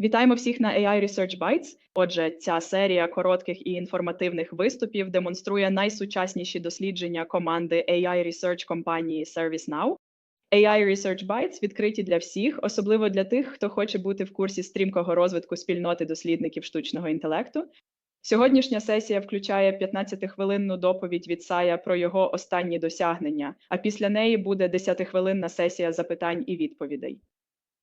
Вітаємо всіх на AI Research Bytes. Отже, ця серія коротких і інформативних виступів демонструє найсучасніші дослідження команди AI Research компанії ServiceNow. AI Research Bytes відкриті для всіх, особливо для тих, хто хоче бути в курсі стрімкого розвитку спільноти дослідників штучного інтелекту. Сьогоднішня сесія включає 15-хвилинну доповідь від Сая про його останні досягнення, а після неї буде 10-хвилинна сесія запитань і відповідей.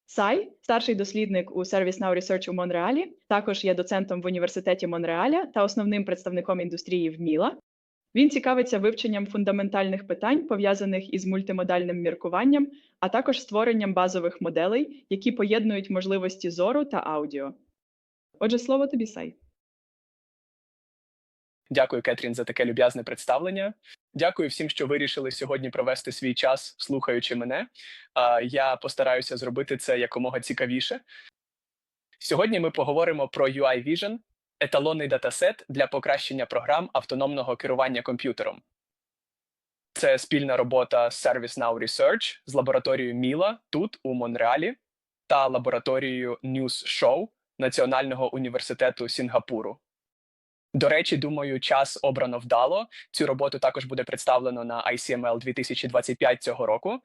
Сай, старший дослідник у ServiceNow Research у Монреалі, також є доцентом в університеті Монреаля та основним представником індустрії в Міла. Він цікавиться вивченням фундаментальних питань, пов'язаних із мультимодальним міркуванням, а також створенням базових моделей, які поєднують можливості зору та аудіо. Отже, слово тобі, Сай. Дякую, Кетрін, за таке люб'язне представлення. Дякую всім, що вирішили сьогодні провести свій час, слухаючи мене. Я постараюся зробити це якомога цікавіше. Сьогодні ми поговоримо про UI Vision – еталонний датасет для покращення програм автономного керування комп'ютером. Це спільна робота ServiceNow Research з лабораторією Міла тут, у Монреалі, та лабораторією News Show Національного університету Сінгапуру. До речі, думаю, час обрано вдало. Цю роботу також буде представлено на ICML 2025 цього року.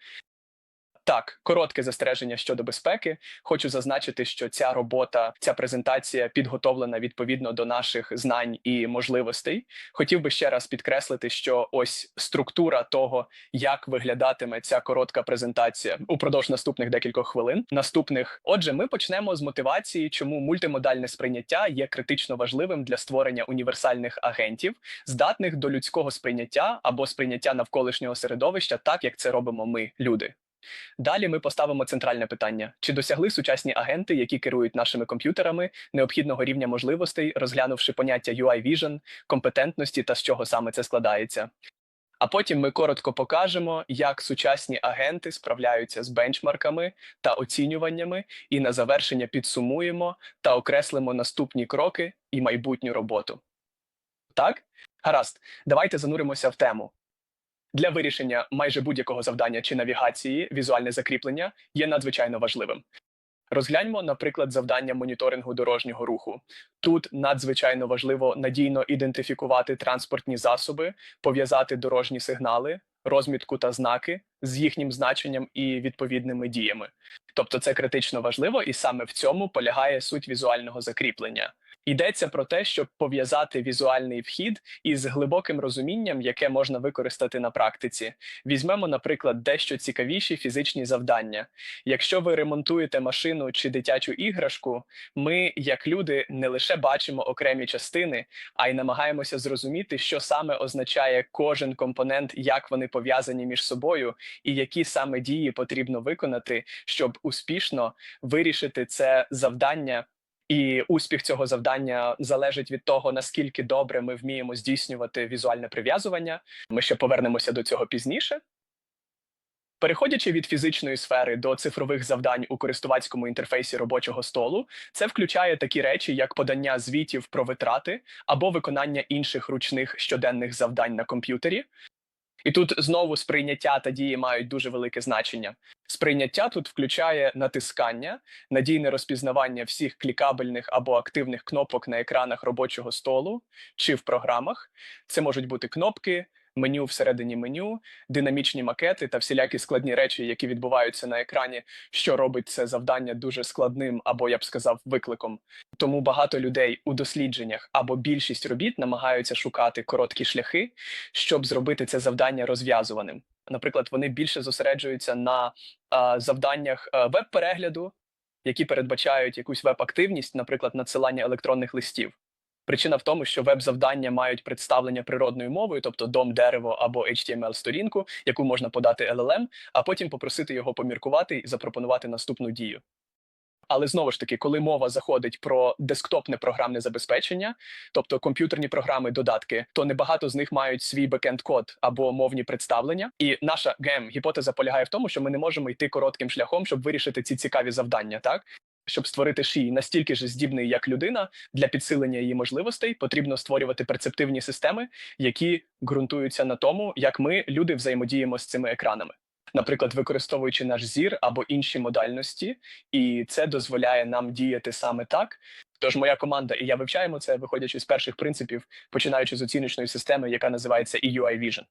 Так, коротке застереження щодо безпеки. Хочу зазначити, що ця робота, ця презентація підготовлена відповідно до наших знань і можливостей. Хотів би ще раз підкреслити, що ось структура того, як виглядатиме ця коротка презентація упродовж наступних декількох хвилин. Наступних, отже, ми почнемо з мотивації, чому мультимодальне сприйняття є критично важливим для створення універсальних агентів, здатних до людського сприйняття або сприйняття навколишнього середовища, так як це робимо ми, люди. Далі ми поставимо центральне питання: чи досягли сучасні агенти, які керують нашими комп'ютерами, необхідного рівня можливостей, розглянувши поняття UI Vision, компетентності та з чого саме це складається. А потім ми коротко покажемо, як сучасні агенти справляються з бенчмарками та оцінюваннями, і на завершення підсумуємо та окреслимо наступні кроки і майбутню роботу. Так? Гаразд, давайте зануримося в тему. Для вирішення майже будь-якого завдання чи навігації візуальне закріплення є надзвичайно важливим. Розгляньмо, наприклад, завдання моніторингу дорожнього руху. Тут надзвичайно важливо надійно ідентифікувати транспортні засоби, пов'язати дорожні сигнали, розмітку та знаки з їхнім значенням і відповідними діями. Тобто це критично важливо, і саме в цьому полягає суть візуального закріплення. Йдеться про те, щоб пов'язати візуальний вхід із глибоким розумінням, яке можна використати на практиці. Візьмемо, наприклад, дещо цікавіші фізичні завдання. Якщо ви ремонтуєте машину чи дитячу іграшку, ми, як люди, не лише бачимо окремі частини, а й намагаємося зрозуміти, що саме означає кожен компонент, як вони пов'язані між собою, і які саме дії потрібно виконати, щоб успішно вирішити це завдання. І успіх цього завдання залежить від того, наскільки добре ми вміємо здійснювати візуальне прив'язування. Ми ще повернемося до цього пізніше. Переходячи від фізичної сфери до цифрових завдань у користувацькому інтерфейсі робочого столу, це включає такі речі, як подання звітів про витрати або виконання інших ручних щоденних завдань на комп'ютері. І тут знову сприйняття та дії мають дуже велике значення. Сприйняття тут включає натискання, надійне розпізнавання всіх клікабельних або активних кнопок на екранах робочого столу чи в програмах. Це можуть бути кнопки, меню всередині меню, динамічні макети та всілякі складні речі, які відбуваються на екрані, що робить це завдання дуже складним або я б сказав викликом. Тому багато людей у дослідженнях або більшість робіт намагаються шукати короткі шляхи, щоб зробити це завдання розв'язуваним. Наприклад, вони більше зосереджуються на а, завданнях а, веб-перегляду, які передбачають якусь веб-активність, наприклад, надсилання електронних листів. Причина в тому, що веб-завдання мають представлення природною мовою, тобто дом, дерево або HTML-сторінку, яку можна подати LLM, а потім попросити його поміркувати і запропонувати наступну дію. Але знову ж таки, коли мова заходить про десктопне програмне забезпечення, тобто комп'ютерні програми, додатки, то небагато з них мають свій бекенд-код або мовні представлення. І наша гем гіпотеза полягає в тому, що ми не можемо йти коротким шляхом, щоб вирішити ці цікаві завдання, так щоб створити ший настільки ж здібний, як людина, для підсилення її можливостей потрібно створювати перцептивні системи, які ґрунтуються на тому, як ми, люди, взаємодіємо з цими екранами. Наприклад, використовуючи наш зір або інші модальності, і це дозволяє нам діяти саме так. Тож моя команда і я вивчаємо це, виходячи з перших принципів, починаючи з оціночної системи, яка називається EUI Vision.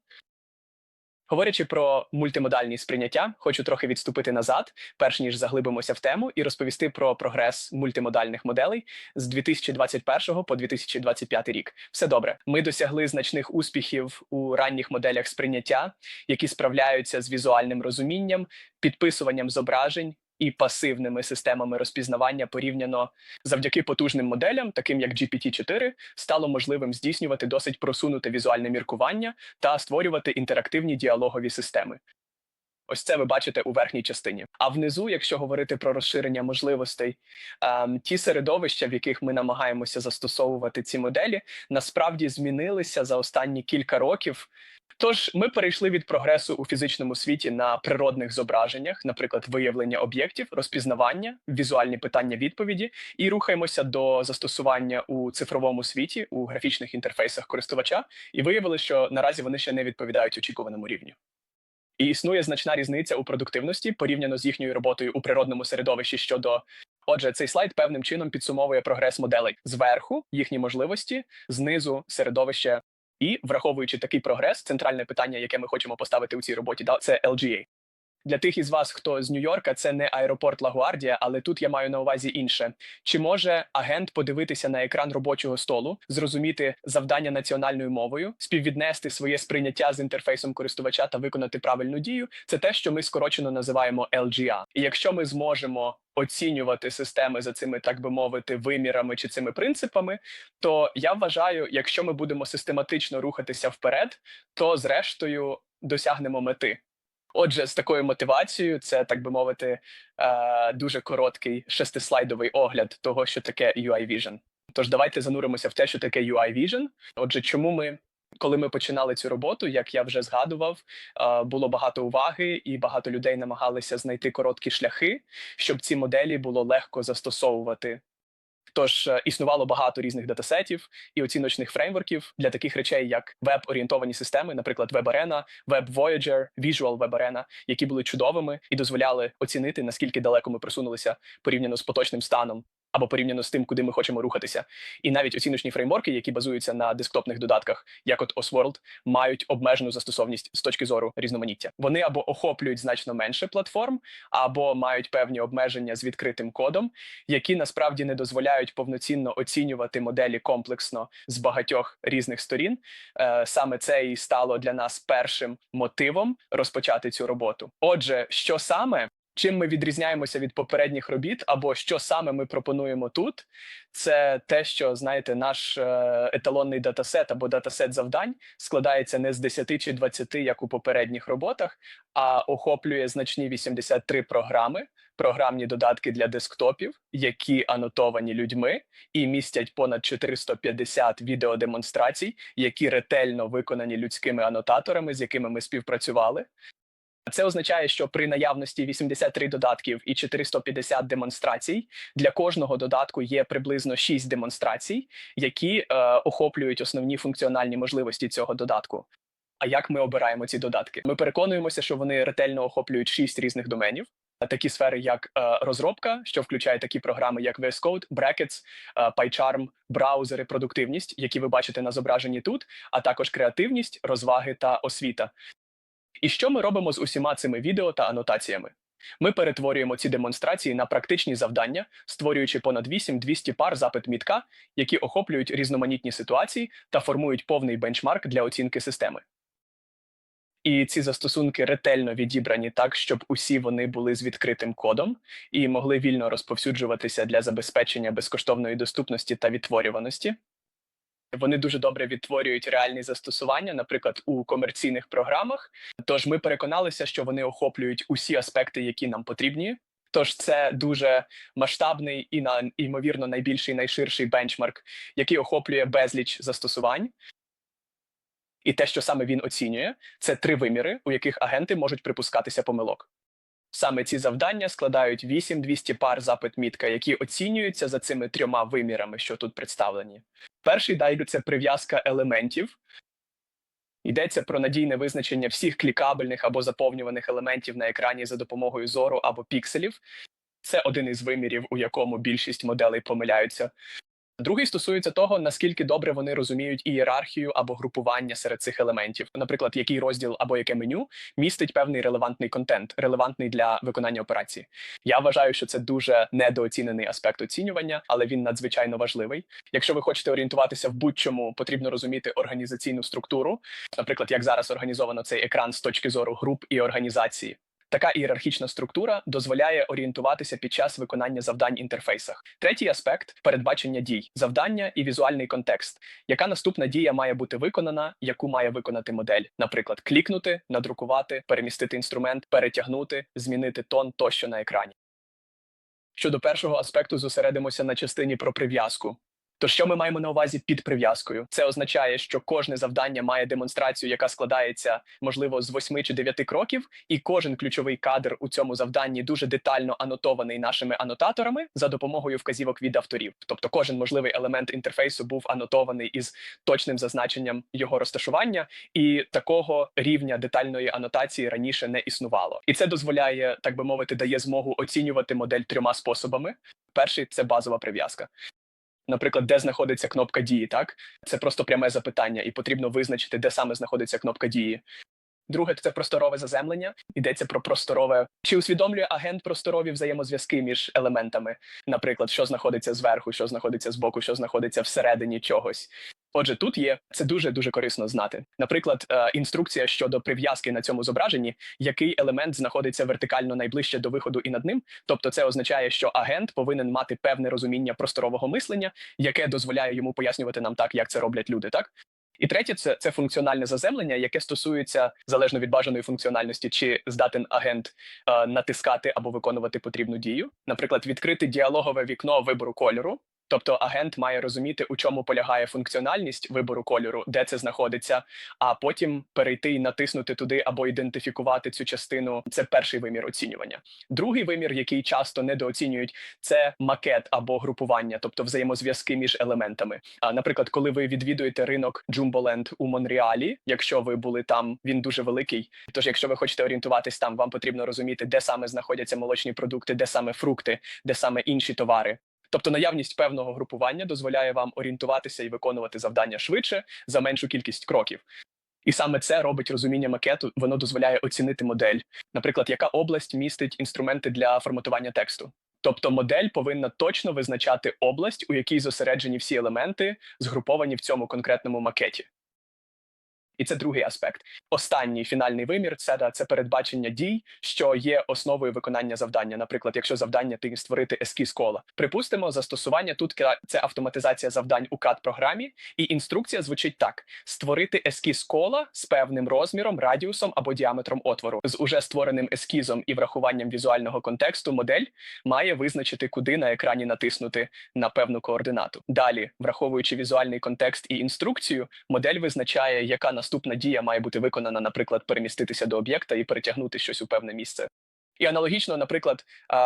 Говорячи про мультимодальні сприйняття, хочу трохи відступити назад, перш ніж заглибимося в тему, і розповісти про прогрес мультимодальних моделей з 2021 по 2025 рік. Все добре. Ми досягли значних успіхів у ранніх моделях сприйняття, які справляються з візуальним розумінням, підписуванням зображень. І пасивними системами розпізнавання порівняно завдяки потужним моделям, таким як GPT-4, стало можливим здійснювати досить просунуте візуальне міркування та створювати інтерактивні діалогові системи. Ось це ви бачите у верхній частині. А внизу, якщо говорити про розширення можливостей, ем, ті середовища, в яких ми намагаємося застосовувати ці моделі, насправді змінилися за останні кілька років. Тож ми перейшли від прогресу у фізичному світі на природних зображеннях, наприклад, виявлення об'єктів, розпізнавання, візуальні питання відповіді, і рухаємося до застосування у цифровому світі у графічних інтерфейсах користувача, і виявили, що наразі вони ще не відповідають очікуваному рівню. І існує значна різниця у продуктивності порівняно з їхньою роботою у природному середовищі щодо. Отже, цей слайд певним чином підсумовує прогрес моделей зверху, їхні можливості, знизу середовище. І враховуючи такий прогрес, центральне питання, яке ми хочемо поставити у цій роботі, це LGA. Для тих із вас, хто з Нью-Йорка, це не аеропорт Лагуардія, але тут я маю на увазі інше. Чи може агент подивитися на екран робочого столу, зрозуміти завдання національною мовою, співвіднести своє сприйняття з інтерфейсом користувача та виконати правильну дію? Це те, що ми скорочено називаємо LGA. І якщо ми зможемо оцінювати системи за цими, так би мовити, вимірами чи цими принципами, то я вважаю, якщо ми будемо систематично рухатися вперед, то зрештою досягнемо мети. Отже, з такою мотивацією, це так би мовити, е, дуже короткий шестислайдовий огляд того, що таке UI Vision. Тож давайте зануримося в те, що таке UI Vision. Отже, чому ми, коли ми починали цю роботу, як я вже згадував, е, було багато уваги, і багато людей намагалися знайти короткі шляхи, щоб ці моделі було легко застосовувати Тож е, існувало багато різних датасетів і оціночних фреймворків для таких речей, як веб-орієнтовані системи, наприклад, WebArena, WebVoyager, Visual WebArena, які були чудовими і дозволяли оцінити наскільки далеко ми просунулися порівняно з поточним станом або порівняно з тим, куди ми хочемо рухатися. І навіть оціночні фреймворки, які базуються на десктопних додатках, як от Osworld, мають обмежену застосовність з точки зору різноманіття. Вони або охоплюють значно менше платформ, або мають певні обмеження з відкритим кодом, які насправді не дозволяють повноцінно оцінювати моделі комплексно з багатьох різних сторін. Е, саме це і стало для нас першим мотивом розпочати цю роботу. Отже, що саме чим ми відрізняємося від попередніх робіт, або що саме ми пропонуємо тут, це те, що знаєте, наш е, еталонний датасет або датасет завдань складається не з 10 чи 20, як у попередніх роботах, а охоплює значні 83 програми. Програмні додатки для десктопів, які анотовані людьми, і містять понад 450 відеодемонстрацій, які ретельно виконані людськими анотаторами, з якими ми співпрацювали. Це означає, що при наявності 83 додатків і 450 демонстрацій для кожного додатку є приблизно 6 демонстрацій, які е, охоплюють основні функціональні можливості цього додатку. А як ми обираємо ці додатки? Ми переконуємося, що вони ретельно охоплюють 6 різних доменів. Такі сфери, як е, розробка, що включає такі програми, як VS Code, Brackets, е, PyCharm, браузери, продуктивність, які ви бачите на зображенні тут, а також креативність, розваги та освіта. І що ми робимо з усіма цими відео та анотаціями? Ми перетворюємо ці демонстрації на практичні завдання, створюючи понад 8-200 пар запит мітка, які охоплюють різноманітні ситуації та формують повний бенчмарк для оцінки системи. І ці застосунки ретельно відібрані так, щоб усі вони були з відкритим кодом і могли вільно розповсюджуватися для забезпечення безкоштовної доступності та відтворюваності. Вони дуже добре відтворюють реальні застосування, наприклад, у комерційних програмах. Тож ми переконалися, що вони охоплюють усі аспекти, які нам потрібні. Тож це дуже масштабний і на ймовірно найбільший найширший бенчмарк, який охоплює безліч застосувань. І те, що саме він оцінює, це три виміри, у яких агенти можуть припускатися помилок. Саме ці завдання складають 8200 пар запит мітка, які оцінюються за цими трьома вимірами, що тут представлені. Перший дайг це прив'язка елементів. Йдеться про надійне визначення всіх клікабельних або заповнюваних елементів на екрані за допомогою зору або пікселів. Це один із вимірів, у якому більшість моделей помиляються. Другий стосується того, наскільки добре вони розуміють ієрархію або групування серед цих елементів. Наприклад, який розділ або яке меню містить певний релевантний контент, релевантний для виконання операції. Я вважаю, що це дуже недооцінений аспект оцінювання, але він надзвичайно важливий. Якщо ви хочете орієнтуватися в будь-чому, потрібно розуміти організаційну структуру, наприклад, як зараз організовано цей екран з точки зору груп і організації. Така ієрархічна структура дозволяє орієнтуватися під час виконання завдань інтерфейсах. Третій аспект передбачення дій, завдання і візуальний контекст. Яка наступна дія має бути виконана, яку має виконати модель? Наприклад, клікнути, надрукувати, перемістити інструмент, перетягнути, змінити тон тощо на екрані. Щодо першого аспекту, зосередимося на частині про прив'язку. То що ми маємо на увазі під прив'язкою? Це означає, що кожне завдання має демонстрацію, яка складається, можливо, з восьми чи дев'яти кроків, і кожен ключовий кадр у цьому завданні дуже детально анотований нашими анотаторами за допомогою вказівок від авторів. Тобто, кожен можливий елемент інтерфейсу був анотований із точним зазначенням його розташування, і такого рівня детальної анотації раніше не існувало. І це дозволяє, так би мовити, дає змогу оцінювати модель трьома способами. Перший це базова прив'язка наприклад, де знаходиться кнопка дії, так це просто пряме запитання, і потрібно визначити, де саме знаходиться кнопка дії. Друге, це просторове заземлення. Йдеться про просторове. Чи усвідомлює агент просторові взаємозв'язки між елементами, наприклад, що знаходиться зверху, що знаходиться збоку, що знаходиться всередині чогось. Отже, тут є це дуже дуже корисно знати. Наприклад, е, інструкція щодо прив'язки на цьому зображенні, який елемент знаходиться вертикально найближче до виходу і над ним. Тобто, це означає, що агент повинен мати певне розуміння просторового мислення, яке дозволяє йому пояснювати нам так, як це роблять люди. Так і третє, це це функціональне заземлення, яке стосується залежно від бажаної функціональності, чи здатен агент е, натискати або виконувати потрібну дію. Наприклад, відкрити діалогове вікно вибору кольору. Тобто агент має розуміти, у чому полягає функціональність вибору кольору, де це знаходиться, а потім перейти і натиснути туди або ідентифікувати цю частину. Це перший вимір оцінювання. Другий вимір, який часто недооцінюють, це макет або групування, тобто взаємозв'язки між елементами. А наприклад, коли ви відвідуєте ринок Джумболенд у Монреалі, якщо ви були там, він дуже великий. Тож, якщо ви хочете орієнтуватись там, вам потрібно розуміти, де саме знаходяться молочні продукти, де саме фрукти, де саме інші товари. Тобто наявність певного групування дозволяє вам орієнтуватися і виконувати завдання швидше за меншу кількість кроків. І саме це робить розуміння макету, воно дозволяє оцінити модель, наприклад, яка область містить інструменти для форматування тексту. Тобто модель повинна точно визначати область, у якій зосереджені всі елементи, згруповані в цьому конкретному макеті. І це другий аспект. Останній фінальний вимір це да, це передбачення дій, що є основою виконання завдання. Наприклад, якщо завдання ти створити ескіз кола. Припустимо, застосування тут це автоматизація завдань у cad програмі, і інструкція звучить так: створити ескіз кола з певним розміром, радіусом або діаметром отвору. З уже створеним ескізом і врахуванням візуального контексту модель має визначити, куди на екрані натиснути на певну координату. Далі, враховуючи візуальний контекст і інструкцію, модель визначає, яка на наступна дія має бути виконана, наприклад, переміститися до об'єкта і перетягнути щось у певне місце. І аналогічно, наприклад,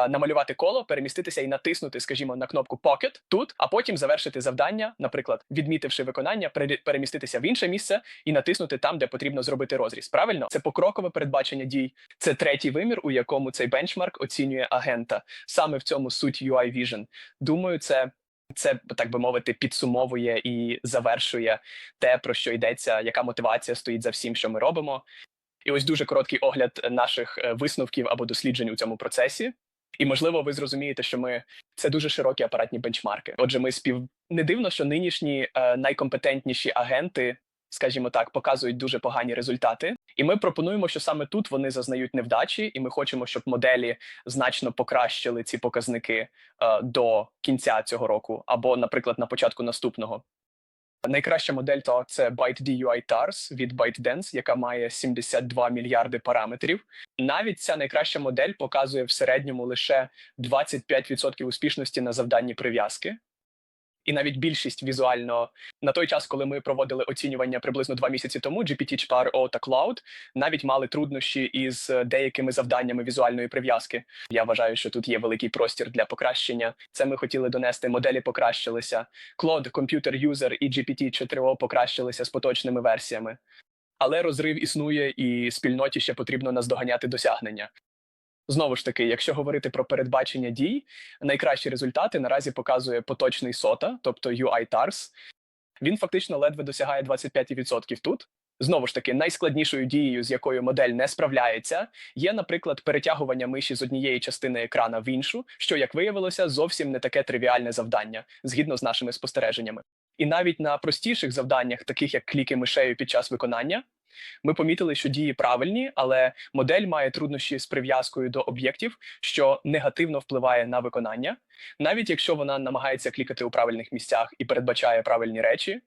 намалювати коло, переміститися і натиснути, скажімо, на кнопку Pocket тут, а потім завершити завдання, наприклад, відмітивши виконання, переміститися в інше місце і натиснути там, де потрібно зробити розріз. Правильно, це покрокове передбачення дій. Це третій вимір, у якому цей бенчмарк оцінює агента. Саме в цьому суть UI Vision. Думаю, це це так би мовити підсумовує і завершує те, про що йдеться, яка мотивація стоїть за всім, що ми робимо. І ось дуже короткий огляд наших е, висновків або досліджень у цьому процесі. І можливо, ви зрозумієте, що ми це дуже широкі апаратні бенчмарки. Отже, ми спів не дивно, що нинішні е, найкомпетентніші агенти скажімо так, показують дуже погані результати. І ми пропонуємо, що саме тут вони зазнають невдачі, і ми хочемо, щоб моделі значно покращили ці показники е, до кінця цього року, або, наприклад, на початку наступного. Найкраща модель то це ByteDUI TARS від ByteDance, яка має 72 мільярди параметрів. Навіть ця найкраща модель показує в середньому лише 25% успішності на завданні прив'язки і навіть більшість візуально на той час, коли ми проводили оцінювання приблизно два місяці тому, GPT, CHPAR-O та Cloud навіть мали труднощі із деякими завданнями візуальної прив'язки. Я вважаю, що тут є великий простір для покращення. Це ми хотіли донести. Моделі покращилися. Claude, Computer User і GPT 4O покращилися з поточними версіями. але розрив існує, і спільноті ще потрібно наздоганяти досягнення. Знову ж таки, якщо говорити про передбачення дій, найкращі результати наразі показує поточний SOTA, тобто UI TARS. Він фактично ледве досягає 25% тут. Знову ж таки, найскладнішою дією, з якою модель не справляється, є, наприклад, перетягування миші з однієї частини екрана в іншу, що, як виявилося, зовсім не таке тривіальне завдання, згідно з нашими спостереженнями. І навіть на простіших завданнях, таких як кліки мишею під час виконання, ми помітили, що дії правильні, але модель має труднощі з прив'язкою до об'єктів, що негативно впливає на виконання, навіть якщо вона намагається клікати у правильних місцях і передбачає правильні речі.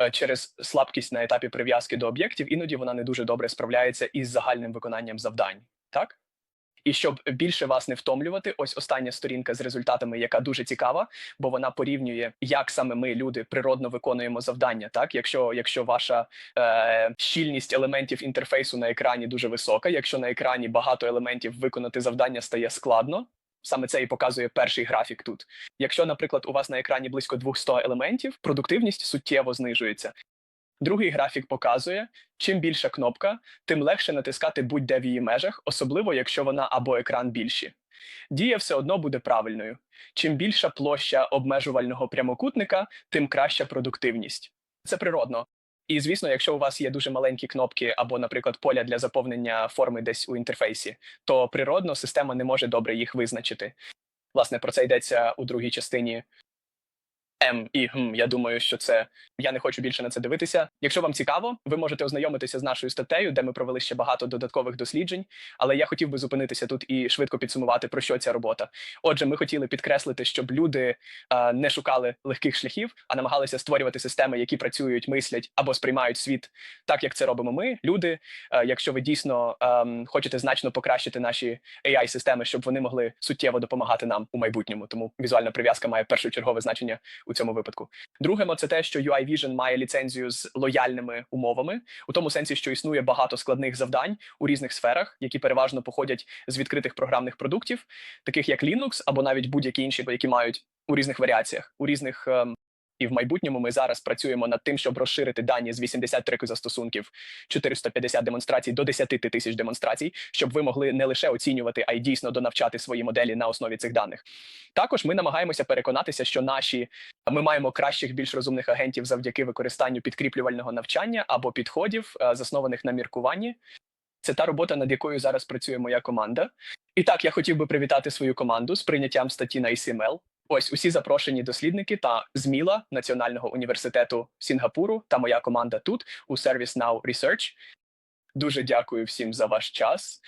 е, Через слабкість на етапі прив'язки до об'єктів, іноді вона не дуже добре справляється із загальним виконанням завдань. Так? І щоб більше вас не втомлювати, ось остання сторінка з результатами, яка дуже цікава, бо вона порівнює, як саме ми, люди, природно виконуємо завдання. Так, якщо, якщо ваша е, щільність елементів інтерфейсу на екрані дуже висока, якщо на екрані багато елементів виконати завдання стає складно. Саме це і показує перший графік тут. Якщо, наприклад, у вас на екрані близько 200 елементів, продуктивність суттєво знижується. Другий графік показує, чим більша кнопка, тим легше натискати будь-де в її межах, особливо якщо вона або екран більші. Дія все одно буде правильною. Чим більша площа обмежувального прямокутника, тим краща продуктивність. Це природно. І звісно, якщо у вас є дуже маленькі кнопки або, наприклад, поля для заповнення форми десь у інтерфейсі, то природно система не може добре їх визначити. Власне, про це йдеться у другій частині М і гм. Я думаю, що це я не хочу більше на це дивитися. Якщо вам цікаво, ви можете ознайомитися з нашою статтею, де ми провели ще багато додаткових досліджень. Але я хотів би зупинитися тут і швидко підсумувати про що ця робота. Отже, ми хотіли підкреслити, щоб люди е, не шукали легких шляхів, а намагалися створювати системи, які працюють, мислять або сприймають світ так, як це робимо ми, люди. Е, якщо ви дійсно ем, хочете значно покращити наші ai системи щоб вони могли суттєво допомагати нам у майбутньому. Тому візуальна прив'язка має першочергове значення у цьому випадку. Друге, це те, що UI Vision має ліцензію з лояльними умовами, у тому сенсі, що існує багато складних завдань у різних сферах, які переважно походять з відкритих програмних продуктів, таких як Linux або навіть будь-які інші, які мають у різних варіаціях, у різних. І в майбутньому ми зараз працюємо над тим, щоб розширити дані з 83 застосунків, 450 демонстрацій до 10 тисяч демонстрацій, щоб ви могли не лише оцінювати, а й дійсно донавчати свої моделі на основі цих даних. Також ми намагаємося переконатися, що наші ми маємо кращих, більш розумних агентів завдяки використанню підкріплювального навчання або підходів, е, заснованих на міркуванні. Це та робота, над якою зараз працює моя команда. І так, я хотів би привітати свою команду з прийняттям статті на ICML. Ось усі запрошені дослідники та ЗМІЛа Національного університету Сінгапуру та моя команда тут у ServiceNow Research. Дуже дякую всім за ваш час.